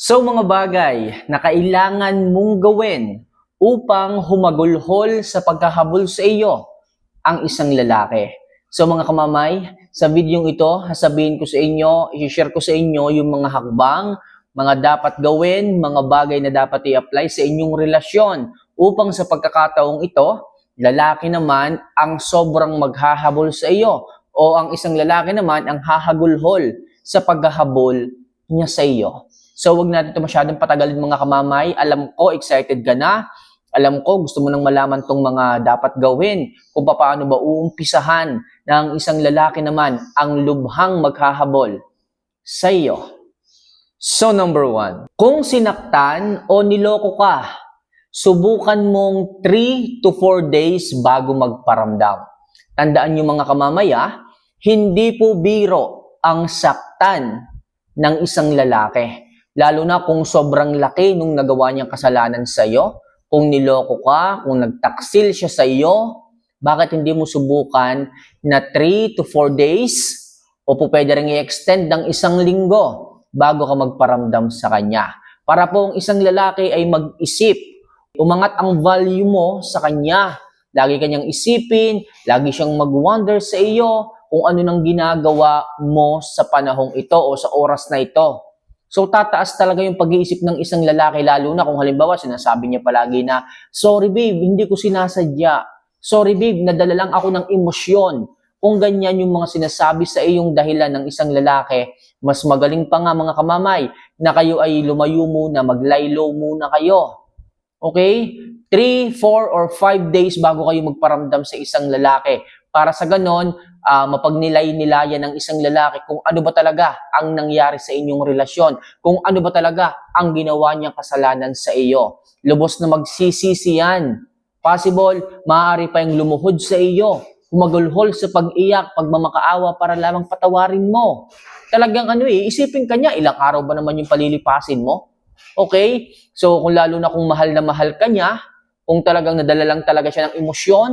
So mga bagay na kailangan mong gawin upang humagulhol sa pagkahabol sa iyo ang isang lalaki. So mga kamamay, sa videong ito, sasabihin ko sa inyo, i-share ko sa inyo yung mga hakbang, mga dapat gawin, mga bagay na dapat i-apply sa inyong relasyon upang sa pagkakataong ito, lalaki naman ang sobrang maghahabol sa iyo o ang isang lalaki naman ang hahagulhol sa paghahabol niya sa iyo. So wag natin ito masyadong patagalin mga kamamay. Alam ko, excited ka na. Alam ko, gusto mo nang malaman tong mga dapat gawin. Kung paano ba uumpisahan ng isang lalaki naman ang lubhang maghahabol sa iyo. So number one, kung sinaktan o niloko ka, subukan mong 3 to 4 days bago magparamdam. Tandaan niyo mga kamamaya, hindi po biro ang saktan ng isang lalaki. Lalo na kung sobrang laki nung nagawa niyang kasalanan sa iyo, kung niloko ka, kung nagtaksil siya sa iyo, bakit hindi mo subukan na 3 to 4 days o po pwede rin i-extend ng isang linggo bago ka magparamdam sa kanya. Para po ang isang lalaki ay mag-isip, umangat ang value mo sa kanya. Lagi kanyang isipin, lagi siyang mag-wonder sa iyo kung ano nang ginagawa mo sa panahong ito o sa oras na ito. So tataas talaga yung pag-iisip ng isang lalaki lalo na kung halimbawa sinasabi niya palagi na, sorry babe, hindi ko sinasadya. Sorry babe, nadala lang ako ng emosyon. Kung ganyan yung mga sinasabi sa iyong dahilan ng isang lalaki, mas magaling pa nga mga kamamay na kayo ay lumayo muna, maglaylo muna kayo. Okay? 3, 4, or 5 days bago kayo magparamdam sa isang lalaki. Para sa ganon, uh, mapagnilay-nilayan ng isang lalaki kung ano ba talaga ang nangyari sa inyong relasyon, kung ano ba talaga ang ginawa niyang kasalanan sa iyo. Lubos na magsisisi yan. Possible, maaari pa yung lumuhod sa iyo, humagulhol sa pag-iyak, pagmamakaawa para lamang patawarin mo. Talagang ano eh, isipin ka niya, ilang araw ba naman yung palilipasin mo? Okay? So, kung lalo na kung mahal na mahal ka niya, kung talagang nadala lang talaga siya ng emosyon,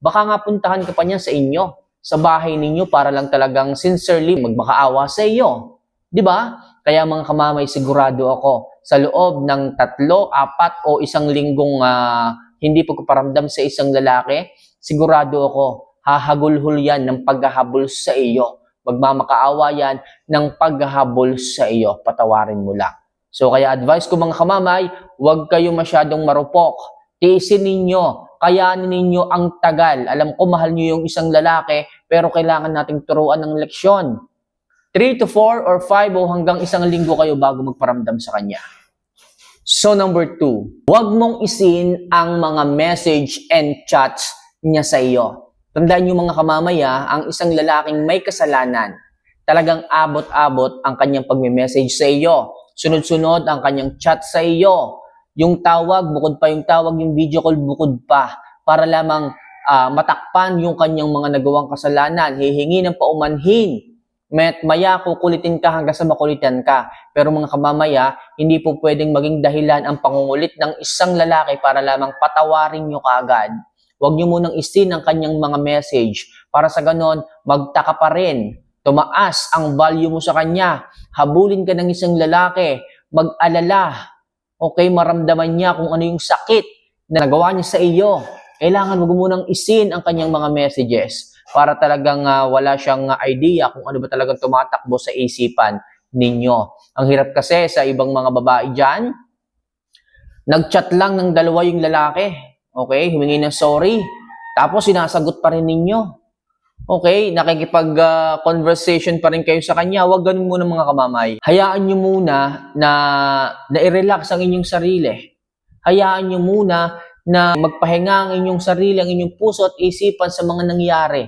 baka nga puntahan ka pa niya sa inyo sa bahay ninyo para lang talagang sincerely magmakaawa sa iyo. 'Di ba? Kaya mga kamamay, sigurado ako sa loob ng tatlo, apat o isang linggong uh, hindi pagpaparamdam sa isang lalaki, sigurado ako hahagulhol yan ng paghahabol sa iyo. Magmamakaawa yan ng paghahabol sa iyo. Patawarin mo lang. So kaya advice ko mga kamamay, huwag kayo masyadong marupok. Tiisin ninyo kayanin ninyo ang tagal. Alam ko mahal niyo yung isang lalaki, pero kailangan nating turuan ng leksyon. 3 to 4 or 5 o hanggang isang linggo kayo bago magparamdam sa kanya. So number 2, huwag mong isin ang mga message and chats niya sa iyo. Tandaan niyo mga kamamaya, ang isang lalaking may kasalanan, talagang abot-abot ang kanyang pagme-message sa iyo. Sunod-sunod ang kanyang chat sa iyo yung tawag, bukod pa yung tawag, yung video call, bukod pa, para lamang uh, matakpan yung kanyang mga nagawang kasalanan, hihingi ng paumanhin. Met maya kukulitin ka hanggang sa makulitan ka. Pero mga kamamaya, hindi po pwedeng maging dahilan ang pangungulit ng isang lalaki para lamang patawarin nyo kaagad. Huwag nyo munang isin ang kanyang mga message para sa ganon, magtaka pa rin. Tumaas ang value mo sa kanya. Habulin ka ng isang lalaki. Mag-alala okay, maramdaman niya kung ano yung sakit na nagawa niya sa iyo. Kailangan mo munang isin ang kanyang mga messages para talagang uh, wala siyang uh, idea kung ano ba talagang tumatakbo sa isipan ninyo. Ang hirap kasi sa ibang mga babae dyan, nagchat lang ng dalawa yung lalaki. Okay, humingi ng sorry. Tapos sinasagot pa rin ninyo. Okay, nakikipag-conversation uh, pa rin kayo sa kanya. Huwag ganun muna mga kamamay. Hayaan nyo muna na na-relax ang inyong sarili. Hayaan nyo muna na magpahinga ang inyong sarili, ang inyong puso at isipan sa mga nangyari.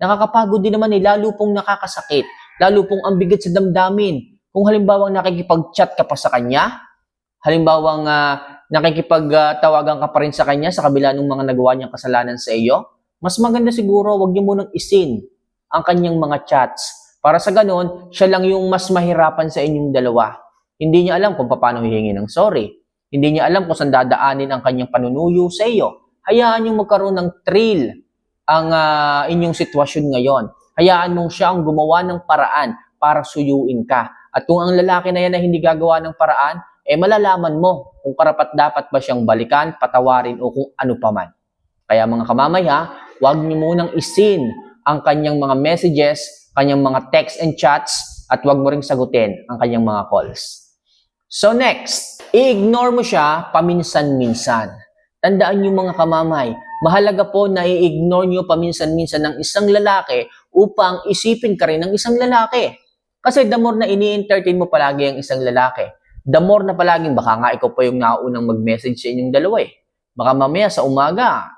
Nakakapagod din naman eh, lalo pong nakakasakit. Lalo pong ang bigat sa damdamin. Kung halimbawa nakikipag-chat ka pa sa kanya, halimbawa uh, nakikipagtawagan ka pa rin sa kanya sa kabila ng mga nagawa niyang kasalanan sa iyo, mas maganda siguro wag niyo munang isin ang kanyang mga chats. Para sa ganon, siya lang yung mas mahirapan sa inyong dalawa. Hindi niya alam kung paano hihingi ng sorry. Hindi niya alam kung saan dadaanin ang kanyang panunuyo sa iyo. Hayaan niyong magkaroon ng thrill ang uh, inyong sitwasyon ngayon. Hayaan mong siya ang gumawa ng paraan para suyuin ka. At kung ang lalaki na yan na hindi gagawa ng paraan, eh malalaman mo kung karapat dapat ba siyang balikan, patawarin o kung ano paman. Kaya mga kamamay ha, huwag niyo munang isin ang kanyang mga messages, kanyang mga text and chats, at huwag mo ring sagutin ang kanyang mga calls. So next, i-ignore mo siya paminsan-minsan. Tandaan niyo mga kamamay, mahalaga po na i-ignore niyo paminsan-minsan ng isang lalaki upang isipin ka rin ng isang lalaki. Kasi the more na ini-entertain mo palagi ang isang lalaki, the more na palaging baka nga ikaw pa yung naunang mag-message sa inyong dalawa eh. Baka mamaya sa umaga,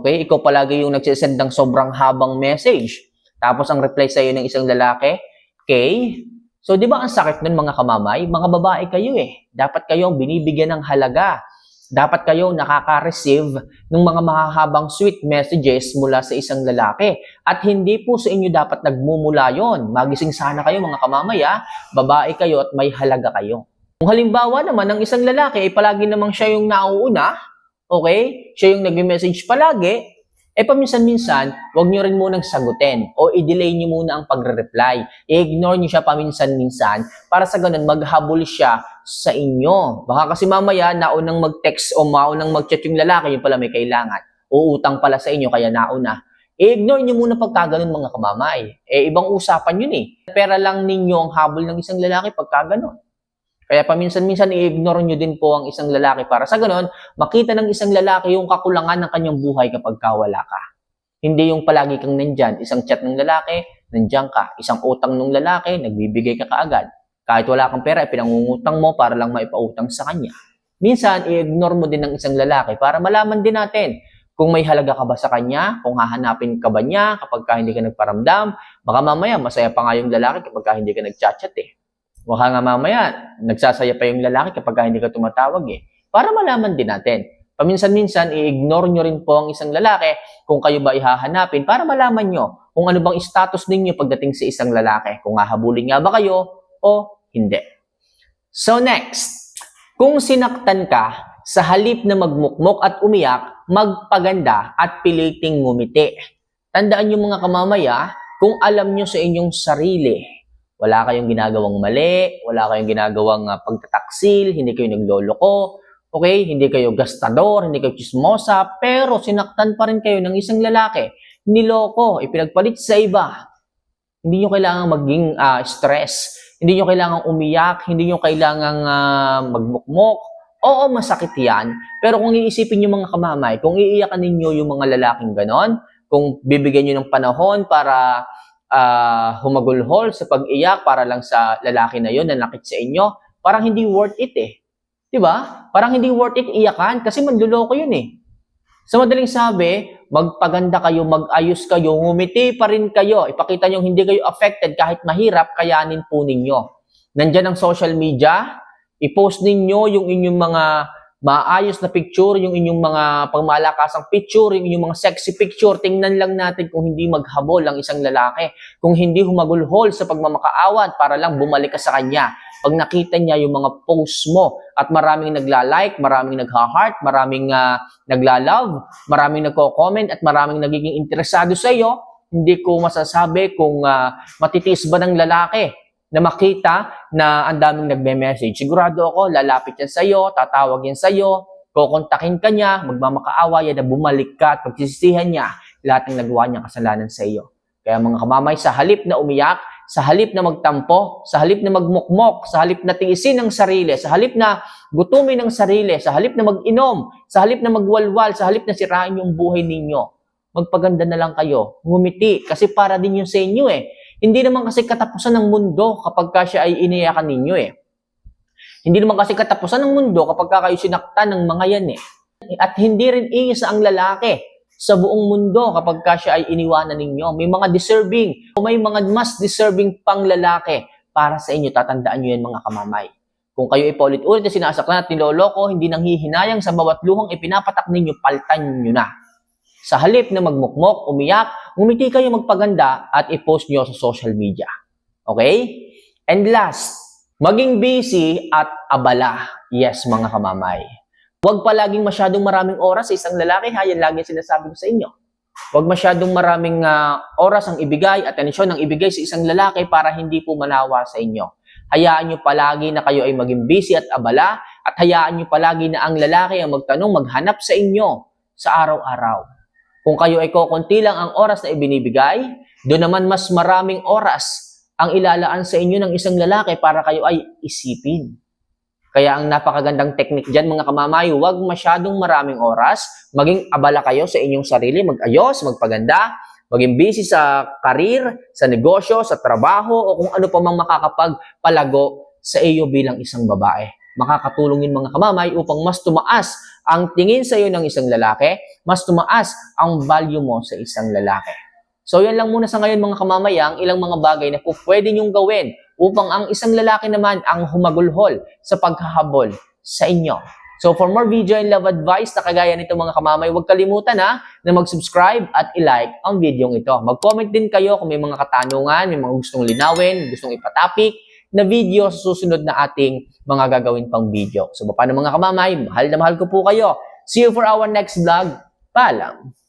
okay, ikaw palagi yung nagsisend ng sobrang habang message. Tapos ang reply sa iyo ng isang lalaki, okay, So, di ba ang sakit nun mga kamamay? Mga babae kayo eh. Dapat kayong binibigyan ng halaga. Dapat kayo nakaka-receive ng mga mahahabang sweet messages mula sa isang lalaki. At hindi po sa inyo dapat nagmumula yon. Magising sana kayo mga kamamay ah. Babae kayo at may halaga kayo. Kung halimbawa naman ang isang lalaki ay palagi namang siya yung nauuna, okay? Siya yung nag-message palagi, eh paminsan-minsan, huwag nyo rin munang sagutin o i-delay nyo muna ang pagre-reply. I-ignore nyo siya paminsan-minsan para sa ganun maghabol siya sa inyo. Baka kasi mamaya naunang mag-text o maunang mag-chat yung lalaki, yung pala may kailangan. Uutang pala sa inyo kaya nauna. I-ignore nyo muna pagka ganun mga kamamay. Eh ibang usapan yun eh. Pera lang ninyo ang habol ng isang lalaki pagka ganun. Kaya paminsan-minsan i-ignore nyo din po ang isang lalaki para sa ganon, makita ng isang lalaki yung kakulangan ng kanyang buhay kapag kawala ka. Hindi yung palagi kang nandyan, isang chat ng lalaki, nandyan ka. Isang utang ng lalaki, nagbibigay ka kaagad. Kahit wala kang pera, pinangungutang mo para lang maipautang sa kanya. Minsan, i-ignore mo din ng isang lalaki para malaman din natin kung may halaga ka ba sa kanya, kung hahanapin ka ba niya kapag ka hindi ka nagparamdam. Baka mamaya, masaya pa nga yung lalaki kapag ka hindi ka nagchat-chat eh. Baka nga mamaya, nagsasaya pa yung lalaki kapag hindi ka tumatawag eh. Para malaman din natin. Paminsan-minsan, i-ignore nyo rin po ang isang lalaki kung kayo ba ihahanapin para malaman nyo kung ano bang status ninyo pagdating sa isang lalaki. Kung hahabulin nga ba kayo o hindi. So next, kung sinaktan ka, sa halip na magmukmok at umiyak, magpaganda at piliting ngumiti. Tandaan nyo mga kamamaya, kung alam nyo sa inyong sarili wala kayong ginagawang mali, wala kayong ginagawang uh, pagtataksil, hindi kayo nagloloko, okay? Hindi kayo gastador, hindi kayo chismosa, pero sinaktan pa rin kayo ng isang lalaki. Niloko, ipinagpalit sa iba. Hindi nyo kailangang maging uh, stress. Hindi nyo kailangang umiyak, hindi nyo kailangang uh, magmukmok. Oo, masakit yan. Pero kung iisipin nyo mga kamamay, kung iiyakan ninyo yung mga lalaking ganon, kung bibigyan nyo ng panahon para uh, humagulhol sa pag-iyak para lang sa lalaki na yon na nakit sa inyo, parang hindi worth it eh. 'Di ba? Parang hindi worth it iyakan kasi manluloko yun eh. Sa madaling sabi, magpaganda kayo, mag-ayos kayo, ngumiti pa rin kayo. Ipakita nyo hindi kayo affected kahit mahirap, kayanin po ninyo. Nandyan ang social media, i-post ninyo yung inyong mga maayos na picture, yung inyong mga pangmalakasang picture, yung inyong mga sexy picture, tingnan lang natin kung hindi maghabol ang isang lalaki, kung hindi humagulhol sa pagmamakaawat para lang bumalik ka sa kanya. Pag nakita niya yung mga posts mo at maraming nagla-like, maraming nagha-heart, maraming uh, nagla-love, maraming nagko-comment at maraming nagiging interesado sa iyo, hindi ko masasabi kung uh, matitiis ba ng lalaki na makita na ang daming nagme-message. Sigurado ako, lalapit yan sa'yo, tatawag yan sa'yo, kukontakin ka niya, magmamakaawa yan na bumalik ka at pagsisisihan niya lahat ng nagawa niya kasalanan sa iyo. Kaya mga kamamay, sa halip na umiyak, sa halip na magtampo, sa halip na magmukmok, sa halip na tiisin ang sarili, sa halip na gutumin ang sarili, sa halip na mag-inom, sa halip na magwalwal, sa halip na sirain yung buhay ninyo, magpaganda na lang kayo, ngumiti, kasi para din yun sa inyo eh. Hindi naman kasi katapusan ng mundo kapag ka siya ay iniyakan ninyo eh. Hindi naman kasi katapusan ng mundo kapag ka kayo sinaktan ng mga yan eh. At hindi rin iisa ang lalaki sa buong mundo kapag ka siya ay iniwanan ninyo. May mga deserving, o may mga mas deserving pang lalaki para sa inyo. Tatandaan nyo yan mga kamamay. Kung kayo ipaulit-ulit na sinasaktan at niloloko, hindi nang hihinayang sa bawat luhang ipinapatak ninyo, paltan nyo na. Sa halip na magmukmok, umiyak, ngumiti kayo magpaganda at i-post nyo sa social media. Okay? And last, maging busy at abala. Yes, mga kamamay. Huwag palaging masyadong maraming oras sa isang lalaki. Ha, yan lagi sinasabi ko sa inyo. Huwag masyadong maraming uh, oras ang ibigay, at atensyon ang ibigay sa isang lalaki para hindi po manawa sa inyo. Hayaan nyo palagi na kayo ay maging busy at abala at hayaan nyo palagi na ang lalaki ang magtanong, maghanap sa inyo sa araw-araw. Kung kayo ay kukunti lang ang oras na ibinibigay, doon naman mas maraming oras ang ilalaan sa inyo ng isang lalaki para kayo ay isipin. Kaya ang napakagandang teknik dyan mga kamamay, huwag masyadong maraming oras, maging abala kayo sa inyong sarili, mag-ayos, magpaganda, maging busy sa karir, sa negosyo, sa trabaho, o kung ano pa mang makakapagpalago sa iyo bilang isang babae. Makakatulong yun mga kamamay upang mas tumaas ang tingin sa iyo ng isang lalaki, mas tumaas ang value mo sa isang lalaki. So yan lang muna sa ngayon mga kamamay, ang ilang mga bagay na po pwede niyong gawin upang ang isang lalaki naman ang humagulhol sa paghahabol sa inyo. So for more video and love advice na kagaya nito mga kamamay, huwag kalimutan ha na mag-subscribe at i-like ang video ito. Mag-comment din kayo kung may mga katanungan, may mga gustong linawin, gustong ipatapik na video sa susunod na ating mga gagawin pang video. So paano mga kamamay, mahal na mahal ko po kayo. See you for our next vlog. Paalam!